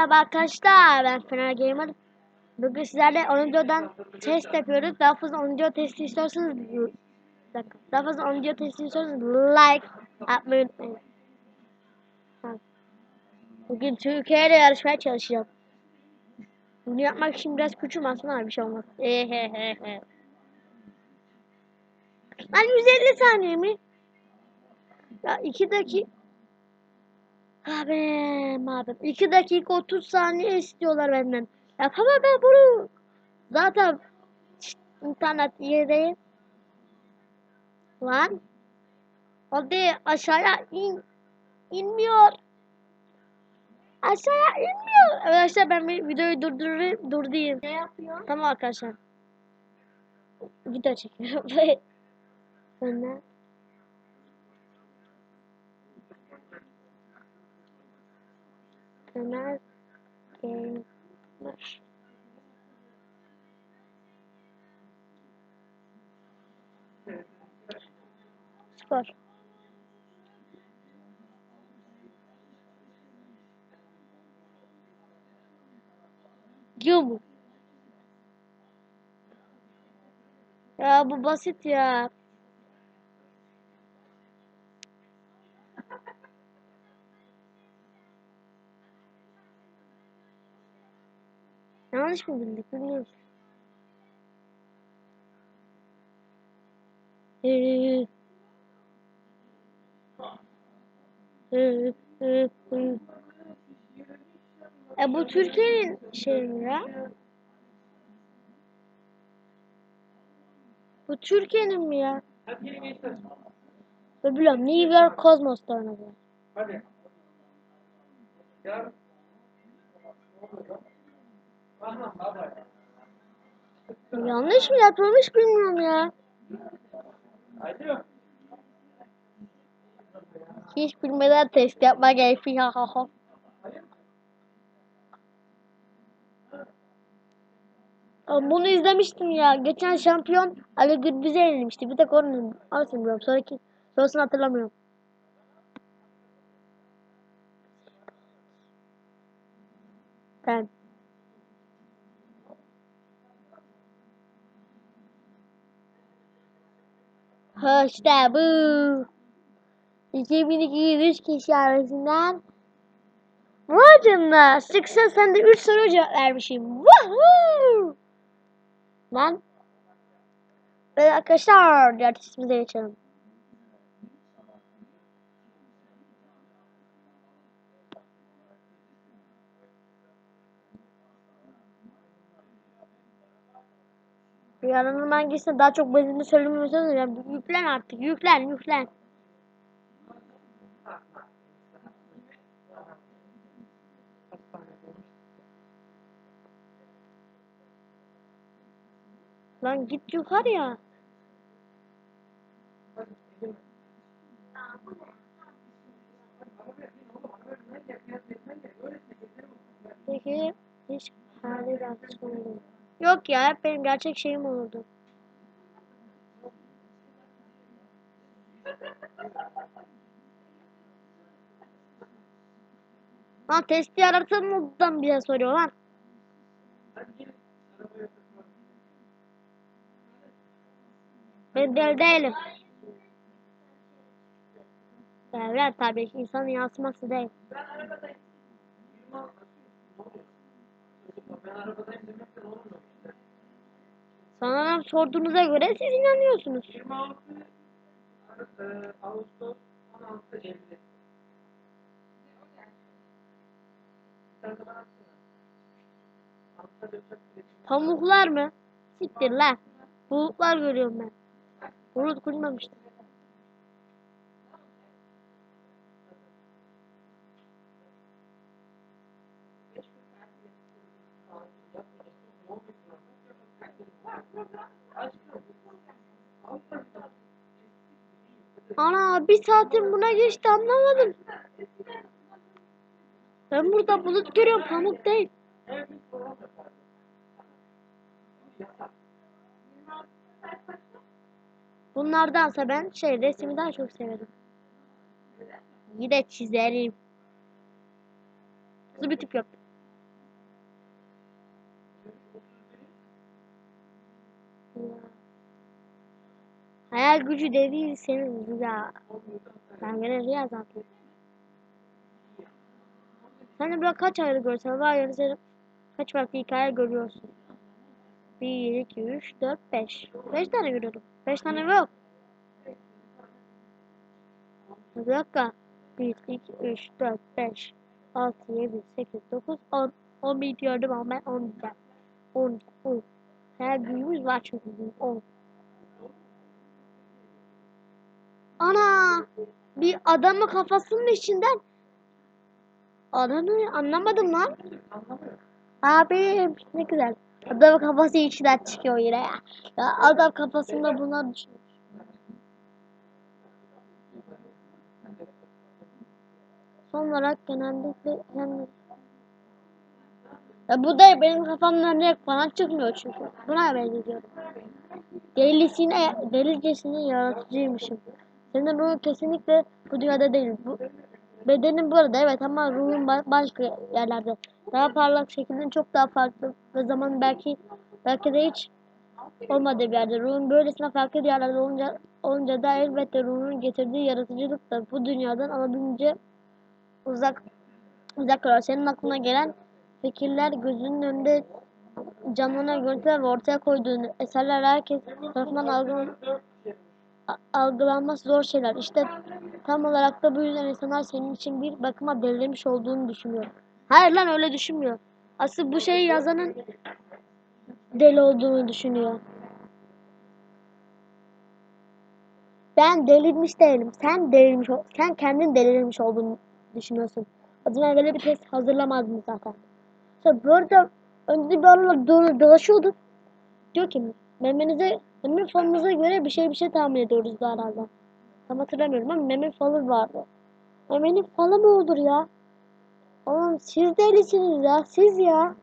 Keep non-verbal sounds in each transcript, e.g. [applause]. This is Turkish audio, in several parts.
Merhaba arkadaşlar ben Fener Gamer. Bugün sizlerle 10. videodan test yapıyoruz. Daha fazla 10. video testi istiyorsanız. Daha fazla 10. video testi istiyorsanız like atmayı unutmayın. Bugün Türkiye'yle yarışmaya çalışacağım. Bunu yapmak için biraz küçüm aslında bir şey olmaz. Ehehehe. Lan 150 saniye mi? Ya 2 dakika Abim abim. 2 dakika 30 saniye istiyorlar benden. Yapamam ben bunu. Zaten şşt, internet yerdeyim. Lan. Hadi aşağıya in. İnmiyor. Aşağıya inmiyor. Arkadaşlar ben videoyu durdurayım. Durdurayım. Ne yapıyor? Tamam arkadaşlar. Video çekiyorum. [laughs] Sonra Ömer Gamer. Skor. Diyor mu? Ya bu basit ya. Yanlış mı bildik bilmiyorum. Ee, ee, ee. E bu Türkiye'nin şey mi ya? Bu Türkiye'nin mi ya? Ben biliyorum. New York Cosmos'ta oynadı. Hadi. Gel. Yanlış mı yapılmış bilmiyorum ya. Hiç bilmeden test yapma ha. Aa, Bunu izlemiştim ya. Geçen şampiyon Ali Gürbüz'e yenilmişti. Bir tek onun arasını biliyorum. Sonraki sonrasını hatırlamıyorum. Ben. Ha işte bu. 2002 3 kişi arasından Vay canına 80 sen de 3 soru cevap vermişim. Woohoo! Lan. Evet arkadaşlar diğer testimize geçelim. Rüyanın hangisine daha çok benzinli söylemiyorsanız ya yüklen artık yüklen yüklen. Lan git yukarıya. Peki hiç hali rahatsız Yok ya hep benim gerçek şeyim olurdu. Lan testi yaratımdan bize soruyor lan. Ben del değilim. Devlet tabii ki insanın yansıması değil. Ben arabadayım. 26 Ben arabadayım sorduğunuza göre siz inanıyorsunuz. 26 e, Ağustos 16 Eylül. Pamuklar mı? Siktir lan. Bulutlar görüyorum ben. Bulut kurmamıştım. Ana bir saatim buna geçti anlamadım. Ben burada bulut görüyorum pamuk değil. Bunlardansa ben şey resmi daha çok severim. Yine çizerim. Hızlı bir tip yaptım. Hayal gücü dediyseniz rüya. Ben gene rüya zaten. Sen de böyle kaç ayrı görsen var ya kaç farklı hikaye görüyorsun. 1, 2, 3, 4, 5. 5 tane görüyorum. 5 tane yok. Bir dakika. 1, 2, 3, 4, 5, 6, 7, 8, 9, 10. 11 gördüm ama ben 10 diyeceğim. 10, 10. Her büyüğümüz var çünkü. 10. Ana! Bir adamın kafasının içinden Ananı anlamadım lan. Abi ne güzel. Adamın kafası içinden çıkıyor yine ya. ya adam kafasında bunlar düşünüyor. Son olarak genellikle yani ya bu da benim kafamdan direkt falan çıkmıyor çünkü. Buna benziyorum. Delisine, delicesine yaratıcıymışım. Senin ruhun kesinlikle bu dünyada değil. Bu, bedenin burada evet ama ruhun ba- başka yerlerde. Daha parlak şekilde çok daha farklı ve zaman belki belki de hiç olmadığı bir yerde. Ruhun böylesine farklı yerlerde olunca, olunca da elbette ruhun getirdiği yaratıcılık da bu dünyadan alabildiğince uzak uzak kalıyor. Senin aklına gelen fikirler gözünün önünde canlanan görüntüler ve ortaya koyduğun eserler herkes tarafından algılan, a- algılanması zor şeyler. İşte tam olarak da bu yüzden insanlar senin için bir bakıma belirlemiş olduğunu düşünüyor. Hayır lan öyle düşünmüyor. Asıl bu şeyi yazanın deli olduğunu düşünüyor. Ben delirmiş değilim. Sen delirmiş, sen kendin delirmiş olduğunu düşünüyorsun. Adına böyle bir test hazırlamazdın zaten. İşte burada önce bir aralar do- dolaşıyorduk. Diyor ki memenize, meme falınıza göre bir şey bir şey tahmin ediyoruz herhalde. Tam hatırlamıyorum ama meme falı vardı. Memenin falı mı olur ya? Oğlum siz delisiniz ya. Siz ya.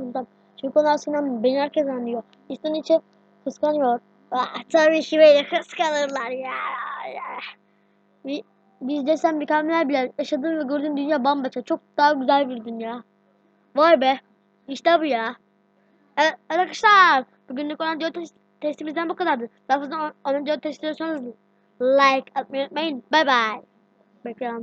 Ondan. Çünkü onlar Sinan beni herkes anlıyor. İçten içe kıskanıyor. Ah, tabii ki beni kıskanırlar ya. ya. Bi- Biz desem mükemmel bile yaşadığım ve gördüğüm dünya bambaşka. Çok daha güzel bir dünya. Vay be. İşte bu ya. Evet arkadaşlar. Bugünlük olan diyor testimizden bu kadardı. Daha fazla onun diyor test istiyorsanız like atmayı unutmayın. Bye bye. Bekliyorum.